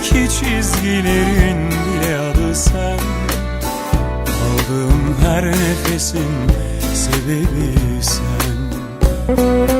Yüzümdeki çizgilerin bile adı sen. Aldığım her nefesin sebebi sen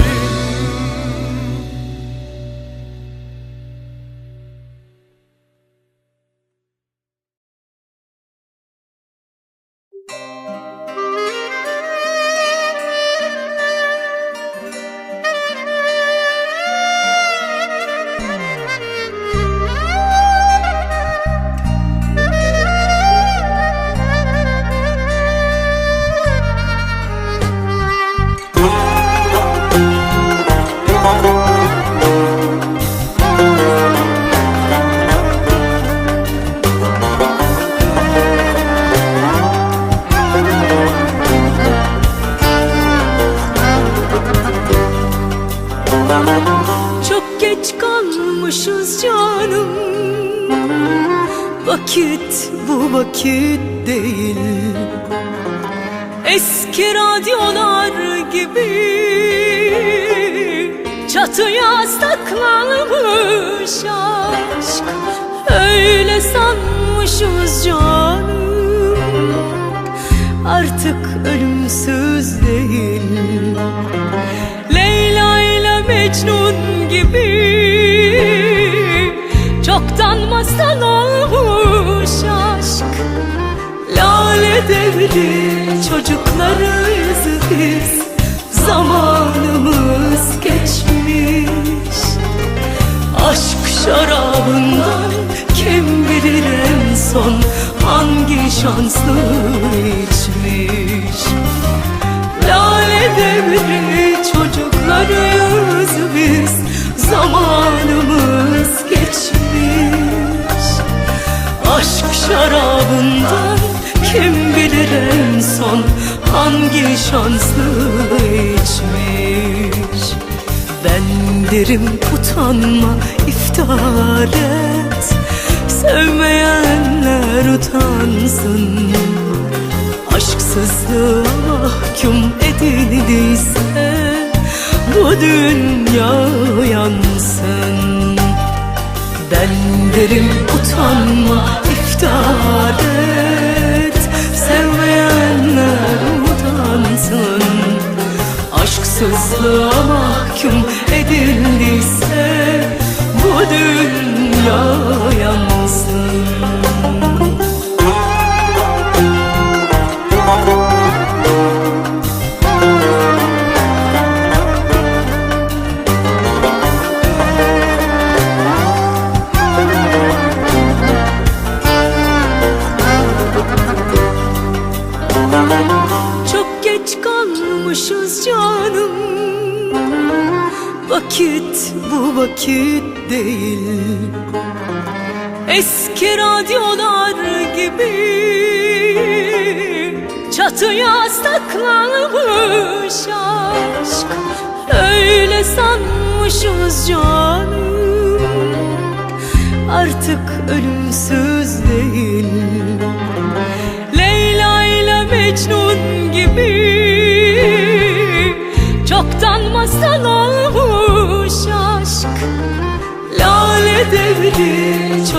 geç kalmışız canım. Vakit bu vakit değil. Eski radyolar gibi Çatıya saklanmış aşk. Öyle sanmışız canım. Artık ölümsüz değil. Leyla ile Mecnun gibi Masal olmuş aşk. Lale devri çocuklarız biz Zamanımız geçmiş. Aşk şarabından kim bilir en son Hangi şanslı içmiş hangi şanslı içmiş Ben derim utanma iftihar et. Sevmeyenler utansın. Aşksızlığa mahkum edildiyse Bu dünya yansın. Ben derim utanma iftihar et Aşksızlığa mahkum edildiyse Bu dünya yansın Çok geç kalmışız canım Vakit bu vakit değil. Eski radyolar gibi Çatıya saklanmış aşk. Öyle sanmışız canım Artık ölümsüz değil. Leyla ile Mecnun gibi Çoktan masal devri çocuk